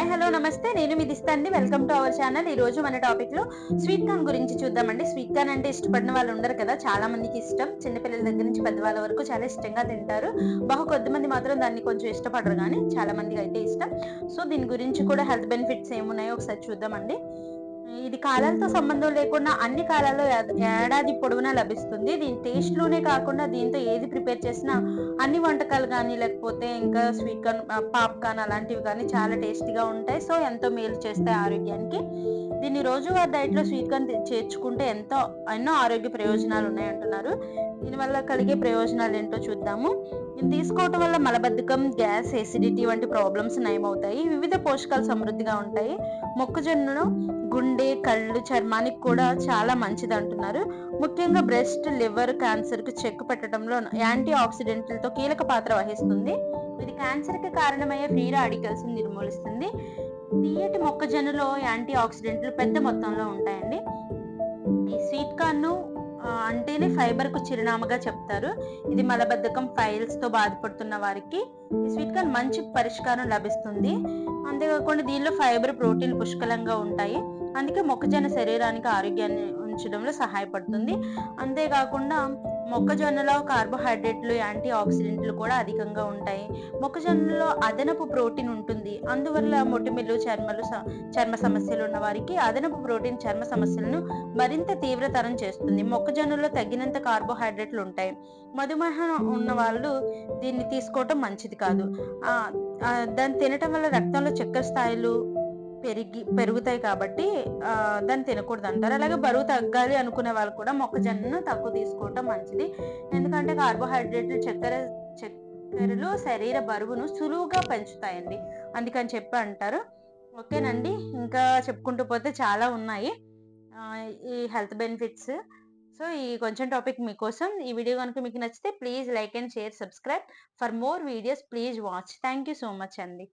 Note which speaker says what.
Speaker 1: Hi hello నమస్తే. నేను మీ దిస్తాండి వెల్కమ్ టు అవర్ ఛానల్. ఈ రోజు మన టాపిక్లో స్వీట్ కార్న్ గురించి చూద్దామండి. స్వీట్ కార్న్ అంటే ఇష్టపడిన వాళ్ళు ఉండరు కదా. చాలా మందికి ఇష్టం. చిన్నపిల్లల దగ్గర నుంచి పెద్దవాళ్ళ వరకు చాలా ఇష్టంగా తింటారు. బహు కొద్ది మంది మాత్రం దాన్ని కొంచెం ఇష్టపడరు కానీ చాలా మందికి అయితే ఇష్టం. సో దీని గురించి కూడా హెల్త్ బెనిఫిట్స్ ఏమున్నాయో ఒకసారి చూద్దామండి. ఇది కాలాలతో సంబంధం లేకుండా అన్ని కాలాల్లో ఏడాది పొడవునా లభిస్తుంది. దీని టేస్ట్లోనే కాకుండా దీంతో ఏది ప్రిపేర్ చేసినా అన్ని వంటకాలు కానీ లేకపోతే ఇంకా స్వీట్ కార్న్ పాప్కార్న్ అలాంటివి కానీ చాలా టేస్టీగా ఉంటాయి. సో ఎంతో మేలు చేస్తాయి ఆరోగ్యానికి. దీన్ని రోజువారీ డైట్లో స్వీట్ కార్న్ చేర్చుకుంటే ఎంతో ఎన్నో ఆరోగ్య ప్రయోజనాలు ఉన్నాయంటున్నారు. దీనివల్ల కలిగే ప్రయోజనాలు ఏంటో చూద్దాము. ఇది తీసుకోవటం వల్ల మలబద్ధకం గ్యాస్ ఎసిడిటీ వంటి ప్రాబ్లమ్స్ నయమవుతాయి. వివిధ పోషకాలు సమృద్ధిగా ఉంటాయి. మొక్కజొన్నను గుండె కళ్ళు చర్మానికి కూడా చాలా మంచిది అంటున్నారు. ముఖ్యంగా బ్రెస్ట్ లివర్ క్యాన్సర్కి చెక్ పెట్టడంలో యాంటీ ఆక్సిడెంట్లతో కీలక పాత్ర వహిస్తుంది. ఇది క్యాన్సర్కి కారణమయ్యే ఫ్రీ రాడికల్స్ నిర్మూలిస్తుంది. తీయటి మొక్కజొన్నలో యాంటీ ఆక్సిడెంట్లు పెద్ద మొత్తంలో ఉంటాయండి. ఈ స్వీట్ కార్న్ అంటేనే ఫైబర్కు చిరునామాగా చెప్తారు. ఇది మలబద్ధకం ఫైల్స్తో బాధపడుతున్న వారికి ఈ స్వీట్ కార్న్ మంచి పరిష్కారం లభిస్తుంది. అంతేకాకుండా దీనిలో ఫైబర్ ప్రోటీన్ పుష్కలంగా ఉంటాయి. అందుకే మొక్కజొన్న శరీరానికి ఆరోగ్యాన్ని ఉంచడంలో సహాయపడుతుంది. అంతేకాకుండా మొక్కజొన్నలో కార్బోహైడ్రేట్లు యాంటీ ఆక్సిడెంట్లు కూడా అధికంగా ఉంటాయి. మొక్కజొన్నలో అదనపు ప్రోటీన్ ఉంటుంది. అందువల్ల మొటిమిలు చర్మలు చర్మ సమస్యలు ఉన్న వారికి అదనపు ప్రోటీన్ చర్మ సమస్యలను మరింత తీవ్రతరం చేస్తుంది. మొక్కజొన్నలో తగినంత కార్బోహైడ్రేట్లు ఉంటాయి. మధుమేహం ఉన్న వాళ్ళు దీన్ని తీసుకోవటం మంచిది కాదు. దాన్ని తినటం వల్ల రక్తంలో చక్కెర స్థాయిలు పెరిగి పెరుగుతాయి కాబట్టి దాన్ని తినకూడదు అంటారు. అలాగే బరువు తగ్గాలి అనుకునే వాళ్ళు కూడా మొక్కజొన్నను తక్కువ తీసుకోవటం మంచిది. ఎందుకంటే కార్బోహైడ్రేట్లు చక్కెర చక్కెరలు శరీర బరువును సులువుగా పెంచుతాయండి. అందుకని చెప్పి అంటారు. ఓకేనండి. ఇంకా చెప్పుకుంటూ పోతే చాలా ఉన్నాయి. ఈ హెల్త్ బెనిఫిట్స్. సో ఈ కొంచెం టాపిక్ మీకోసం ఈ వీడియో కనుక మీకు నచ్చితే please like and share subscribe. For more videos please watch. Thank you so much అండి.